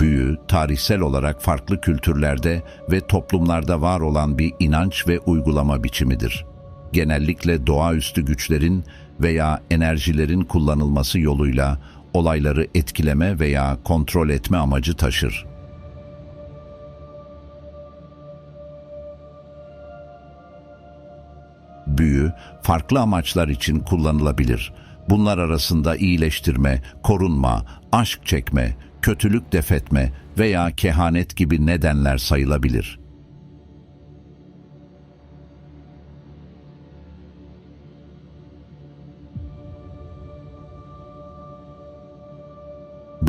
Büyü, tarihsel olarak farklı kültürlerde ve toplumlarda var olan bir inanç ve uygulama biçimidir. Genellikle doğaüstü güçlerin veya enerjilerin kullanılması yoluyla olayları etkileme veya kontrol etme amacı taşır. Büyü, farklı amaçlar için kullanılabilir. Bunlar arasında iyileştirme, korunma, aşk çekme, kötülük defetme veya kehanet gibi nedenler sayılabilir.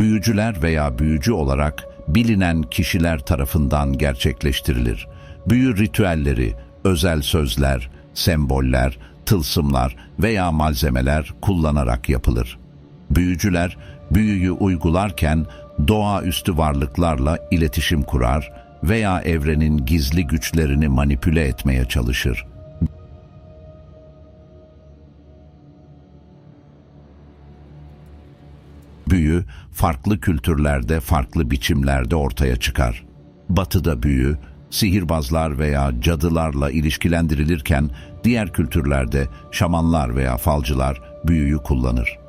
büyücüler veya büyücü olarak bilinen kişiler tarafından gerçekleştirilir. Büyü ritüelleri, özel sözler, semboller, tılsımlar veya malzemeler kullanarak yapılır. Büyücüler büyüyü uygularken doğaüstü varlıklarla iletişim kurar veya evrenin gizli güçlerini manipüle etmeye çalışır. Büyü, farklı kültürlerde, farklı biçimlerde ortaya çıkar. Batı'da büyü, sihirbazlar veya cadılarla ilişkilendirilirken, diğer kültürlerde şamanlar veya falcılar büyüyü kullanır.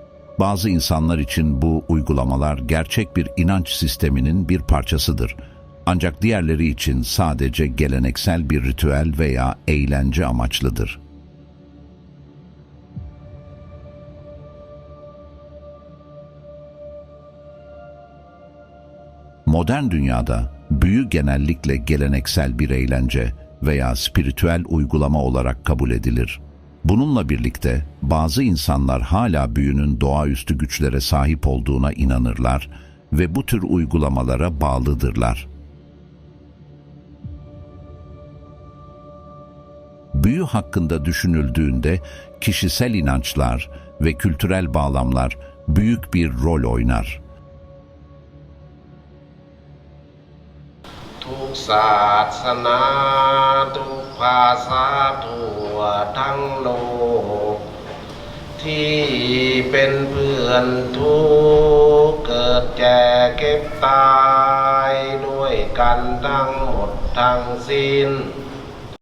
Bazı insanlar için bu uygulamalar gerçek bir inanç sisteminin bir parçasıdır. Ancak diğerleri için sadece geleneksel bir ritüel veya eğlence amaçlıdır. Modern dünyada büyü genellikle geleneksel bir eğlence veya spiritüel uygulama olarak kabul edilir. Bununla birlikte bazı insanlar hala büyünün doğaüstü güçlere sahip olduğuna inanırlar ve bu tür uygulamalara bağlıdırlar. Büyü hakkında düşünüldüğünde kişisel inançlar ve kültürel bağlamlar büyük bir rol oynar. ทุกศาสนาทุกภาษา ที่เป็นเพื่อนทุกเกิดแก่เก็บตาย ด้วยกันทั้งหมดทั้งสิ้น